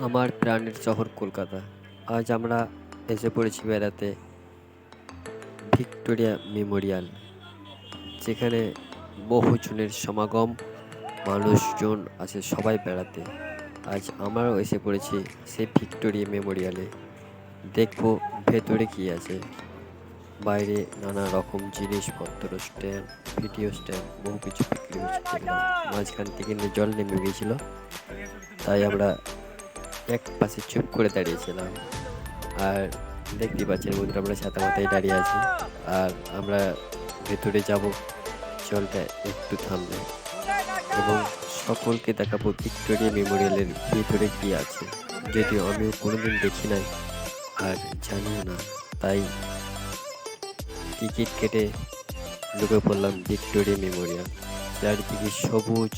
আমার প্রাণের শহর কলকাতা। আজ আমরা এসে পড়েছি বেড়াতে ভিক্টোরিয়া মেমোরিয়াল, যেখানে বহুজনের সমাগম, মানুষজন আছে সবাই বেড়াতে। আজ আমরাও এসে পড়েছি সেই ভিক্টোরিয়া মেমোরিয়ালে। দেখব ভেতরে কি আছে। বাইরে নানা রকম জিনিসপত্র স্ট্যাম্প ভিডিও স্ট্যাম্প বহু কিছু বিক্রি হচ্ছে। মাঝখান থেকে জল নেমে গিয়েছিল। তাই আমরা এক পাশে চুপ করে দাঁড়িয়েছিলাম। আর দেখতে পাচ্ছেন বন্ধুরা, আমরা ছাতা মাথায় দাঁড়িয়ে আছি। আর আমরা ভেতরে যাব, জলটা একটু থামলে এবং সকলকে দেখাবো ভিক্টোরিয়া মেমোরিয়ালের ভেতরে কি আছে। যদিও আমিও কোনোদিন দেখি নাই, আর জানিও না। তাই টিকিট কেটে ঢুকে পড়লাম ভিক্টোরিয়া মেমোরিয়াল। চারিদিকে সবুজ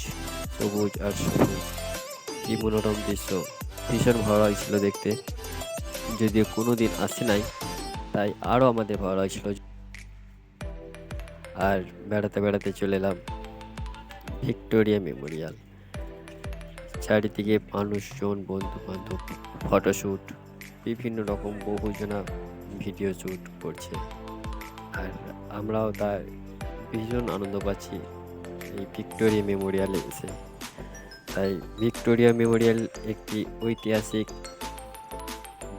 সবুজ আর সবুজ। কি মনোরম দৃশ্য। ভীষণ ভালো লাগছিল দেখতে। যদিও কোনো দিন আসে নাই, তাই আরও আমাদের ভালো লাগছিল। আর বেড়াতে বেড়াতে চলে এলাম ভিক্টোরিয়া মেমোরিয়াল। চারিদিকে মানুষজন বন্ধু বান্ধব ফটোশ্যুট, বিভিন্ন রকম বহুজনা ভিডিও শ্যুট করছে। আর আমরাও তার ভীষণ আনন্দ পাচ্ছি এই ভিক্টোরিয়া মেমোরিয়ালে এসে। তাই ভিক্টোরিয়া মেমোরিয়াল একটি ঐতিহাসিক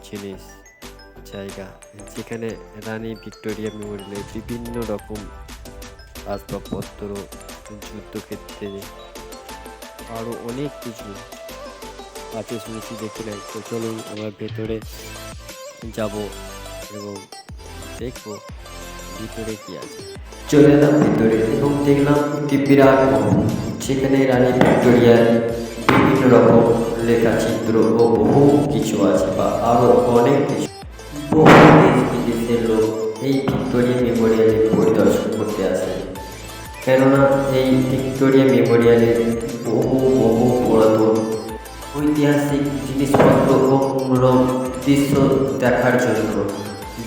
জিনিস জায়গা, যেখানে রানী ভিক্টোরিয়া মেমোরিয়ালে বিভিন্ন রকম আসবাবপত্র, যুদ্ধক্ষেত্রে আরও অনেক কিছু আছে শুনেছি দেখি নাই। তো চলুন আমরা ভেতরে যাব এবং দেখব ভিতরে কি আছে। চলে এলাম ভিতরে এবং দেখলাম একটি বিরাট যেখানে রানী ভিক্টোরিয়ার বিভিন্ন রকম লেখা চিত্র ও বহু কিছু আছে বা আরও অনেক কিছু। বহু দেশ বিদেশের লোক এই ভিক্টোরিয়া মেমোরিয়ালে পরিদর্শন করতে আসে। কেননা এই ভিক্টোরিয়া মেমোরিয়ালে বহু বহু পুরাতন ঐতিহাসিক জিনিসপত্র ও মনোরম দৃশ্য দেখার জন্য,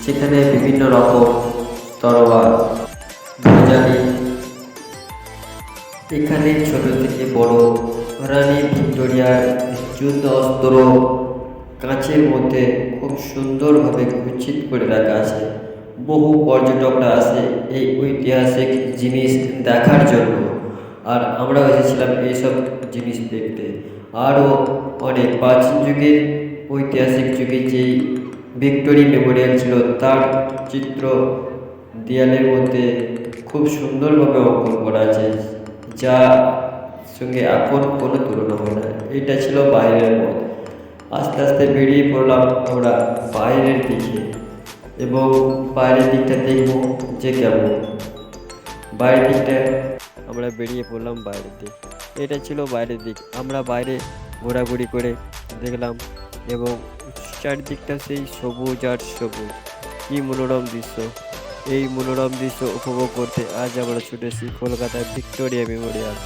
যেখানে বিভিন্ন রকম তরোয়ার ধ্বজালি এখানে ছোট থেকে বড় রানী ভিক্টোরিয়ার যুদ্ধ অস্ত্র কাঁচের মধ্যে খুব সুন্দরভাবে গুচ্ছিত করে রাখা আছে। বহু পর্যটকরা আসে এই ঐতিহাসিক জিনিস দেখার জন্য। আর আমরাও এসেছিলাম এইসব জিনিস দেখতে। আরও অনেক প্রাচীন যুগের ঐতিহাসিক যুগে যেই ভিক্টোরি মেমোরিয়াল ছিল, তার চিত্র দেয়ালের মধ্যে খুব সুন্দরভাবে অঙ্কন করা আছে। যা সঙ্গে এখন কোনো তুলনা হয় না। এটা ছিল বাইরের মত আস্তে আস্তে বেরিয়ে পড়লাম আমরা বাইরের দিকে এবং বাইরের দিকটা দেখব যে কেমন। বাইরের দিকটা আমরা বেরিয়ে পড়লাম বাইরের দিক। এটা ছিল বাইরের দিক। আমরা বাইরে ঘোরাঘুরি করে দেখলাম এবং চারিদিকটা সেই সবুজ আর সবুজ। কি মনোরম দৃশ্য। এই মনোরম দৃশ্য উপভোগ করতে আজ আমরা ছুটেছি কলকাতার ভিক্টোরিয়া মেমোরিয়াল,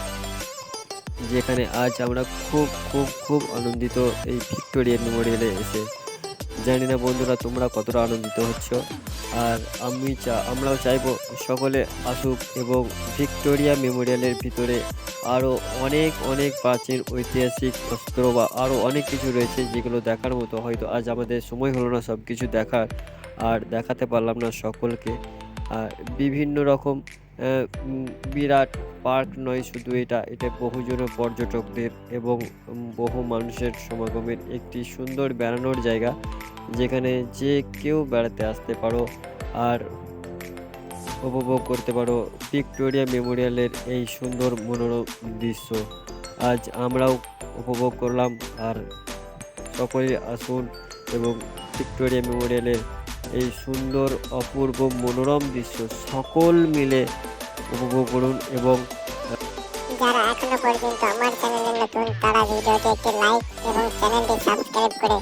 যেখানে আজ আমরা খুব খুব খুব আনন্দিত এই ভিক্টোরিয়া মেমোরিয়ালে এসে। জানি না বন্ধুরা তোমরা কতটা আনন্দিত হচ্ছ, আর আমি চা, আমরাও চাইব সকলে আসুক এবং ভিক্টোরিয়া মেমোরিয়ালের ভিতরে আরও অনেক অনেক প্রাচীন ঐতিহাসিক অস্ত্র বা আরও অনেক কিছু রয়েছে যেগুলো দেখার মতো, হয়তো আজ আমাদের সময় হলো না সব কিছু দেখার। আর দেখাতে পারলাম না সকলকে। আর বিভিন্ন রকম বিরাট পার্ক নয়, শুধু এটা এটা বহুজন পর্যটকদের এবং বহু মানুষের সমাগমের একটি সুন্দর বেড়ানোর জায়গা, যেখানে যে কেউ বেড়াতে আসতে পারো আর উপভোগ করতে পারো ভিক্টোরিয়া মেমোরিয়ালের এই সুন্দর মনোরম দৃশ্য। আজ আমরাও উপভোগ করলাম আর সকলে আসুন এবং ভিক্টোরিয়া মেমোরিয়ালের এই সুন্দর, অপূর্ব, মনোরম দৃশ্য সকল মিলে উপভোগ করুন এবং যারা এখনও পর্যন্ত আমার চ্যানেলে নতুন, তারা ভিডিওতে একটি লাইক এবং চ্যানেলটি সাবস্ক্রাইব করে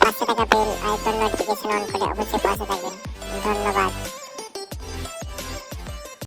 পাশে থাকা বেল আইকন নোটিফিকেশন অন করে অবশ্যই পাশে থাকবেন।